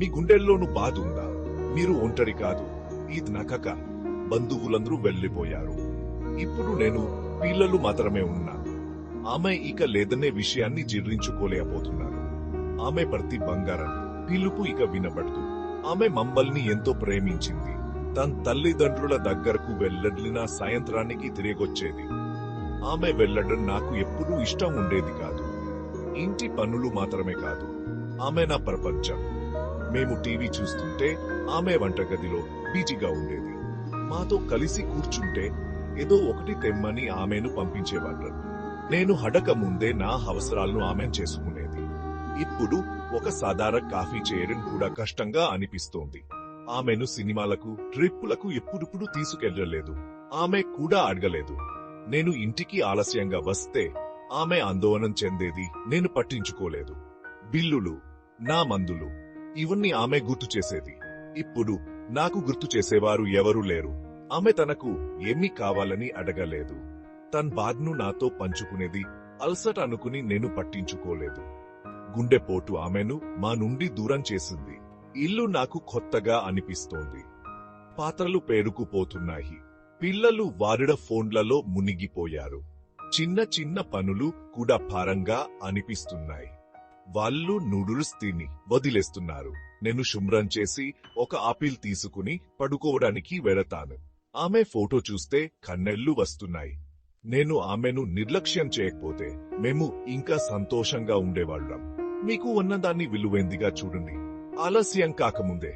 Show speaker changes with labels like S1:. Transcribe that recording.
S1: మీ గుండెల్లోనూ బాధ ఉందా మీరు ఒంటరి కాదు. ఈద్ నకక బంధువులందరూ వెళ్ళిపోయారు ఇప్పుడు నేను పిల్లలు మాత్రమే ఉన్నా. ఆమె ఇక లేదనే విషయాన్ని జీర్ణించుకోలేకపోతున్నాను ఆమె ప్రతి బంగారం పిలుపు ఇక వినబడదు. ఆమె మమ్మల్ని ఎంతో ప్రేమించింది. తన తల్లిదండ్రుల దగ్గరకు వెళ్ళడిన సాయంత్రానికి తిరిగొచ్చేది. ఆమె వెళ్ళడం నాకు ఎప్పుడూ ఇష్టం ఉండేది కాదు. ఇంటి పనులు మాత్రమే కాదు. ఆమె నా ప్రపంచం. మేము టీవీ చూస్తుంటే ఆమె వంటగదిలో బీజీగా ఉండేది. మాతో కలిసి కూర్చుంటే ఏదో ఒకటి తెమ్మని ఆమెను పంపించేవాళ్ళం. నేను హడక ముందే నా అవసరాలను ఆమె చేసుకునేది. ఇప్పుడు ఒక సాధారణ కాఫీ చేయడం కూడా కష్టంగా అనిపిస్తోంది. ఆమెను సినిమాలకు ట్రిప్పులకు ఎప్పుడిప్పుడు తీసుకెళ్ళలేదు. ఆమె కూడా అడగలేదు. నేను ఇంటికి ఆలస్యంగా వస్తే ఆమె ఆందోళన చెందేది నేను పట్టించుకోలేదు. బిల్లులు నా మందులు ఇవన్నీ ఆమె గుర్తు చేసేది. ఇప్పుడు నాకు గుర్తు చేసేవారు ఎవరూ లేరు. ఆమె తనకు ఏమీ కావాలని అడగలేదు. తన బాధను నాతో పంచుకునేది అల్సట అనుకుని నేను పట్టించుకోలేదు. గుండెపోటు ఆమెను మా నుండి దూరం చేసింది. ఇల్లు నాకు కొత్తగా అనిపిస్తోంది. పాత్రలు పేరుకుపోతున్నాయి పిల్లలు వారిడ ఫోన్లలో మునిగిపోయారు. చిన్న చిన్న పనులు కూడా భారంగా అనిపిస్తున్నాయి. వాళ్ళు నూడుల్స్ తిని వదిలేస్తున్నారు. నేను శుభ్రం చేసి ఒక ఆపిల్ తీసుకుని పడుకోవడానికి వెళతాను. ఆమె ఫోటో చూస్తే కన్నెళ్ళు వస్తున్నాయి. నేను ఆమెను నిర్లక్ష్యం చేయకపోతే మేము ఇంకా సంతోషంగా ఉండేవాళ్ళం. మీకు ఉన్నదాన్ని విలువైందిగా చూడండి. ఆలస్యం కాకముందే.